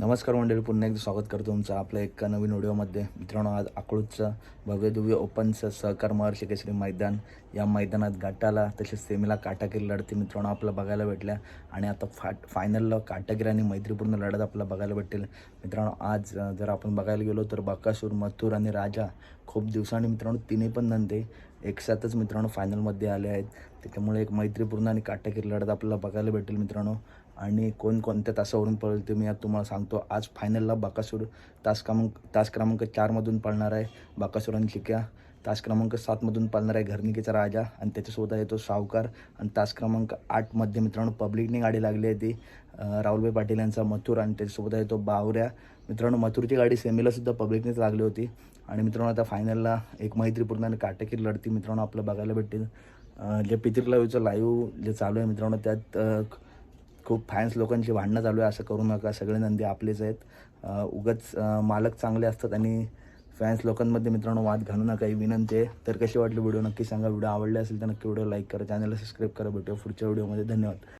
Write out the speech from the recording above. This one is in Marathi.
नमस्कार मंडळी पुन्हा एकदा स्वागत करतो तुमचं आपल्या एका नवीन व्हिडिओमध्ये. मित्रांनो आज अकलूजचं भव्यदिव्य ओपनचं सहकार महर्षी केसरी मैदान या मैदानात गाठाला तसेच सेमीला काटागिरी लढती मित्रांनो आपल्याला बघायला भेटल्या. आणि आता फा फायनलला काटागिरी आणि मैत्रीपूर्ण लढत आपल्याला बघायला भेटेल. मित्रांनो आज जर आपण बघायला गेलो तर बकासूर मथुर आणि राजा खूप दिवसांनी मित्रांनो तिन्ही पण नंदे. एकसाथच मित्रांनो फायनलमध्ये आले आहेत. त्याच्यामुळे एक मैत्रीपूर्ण आणि काटाकीर लढत आपल्याला बघायला भेटेल मित्रांनो. आणि कोण कोणत्या तासावरून पळेल ते मी आज तुम्हाला सांगतो. आज फायनलला बाकासूर तास क्रमांक तास क्रमांक चारमधून पळणार आहे. बाकासूर आणि चिक्या तास क्रमांक सातमधून पालणार आहे घरनिकीचा राजा आणि त्याच्यासोबत येतो सावकार. आणि तास क्रमांक आठमध्ये मित्रांनो पब्लिकने गाडी लागली आहे ती राहुलभाई पाटील यांचा मथुर आणि त्याच्यासोबत येतो बावऱ्या. मित्रांनो मथुरची गाडी सेमीला सुद्धा पब्लिकनेच लागली होती. आणि मित्रांनो आता फायनलला एक मैत्रीपूर्ण आणि काटेकीर लढती मित्रांनो आपल्याला बघायला भेटतील. जे पितिक लाईव्हचं लाईव्ह जे चालू आहे मित्रांनो त्यात खूप फॅन्स लोकांची भांडणं चालू आहे असं करू नका. सगळे नंदी आपलेच आहेत. अं, उगाच मालक चांगले असतात आणि फॅन्स लोकांमध्ये मित्रांनो वाद घालू नका ही विनंती आहे. तर कशी वाटली व्हिडिओ? नक्की सांगा. व्हिडिओ आवडले असेल तर नक्की व्हिडिओ लाईक करा. चॅनलला सबस्क्राईब करा. भेटूया पुढच्या व्हिडिओमध्ये. धन्यवाद.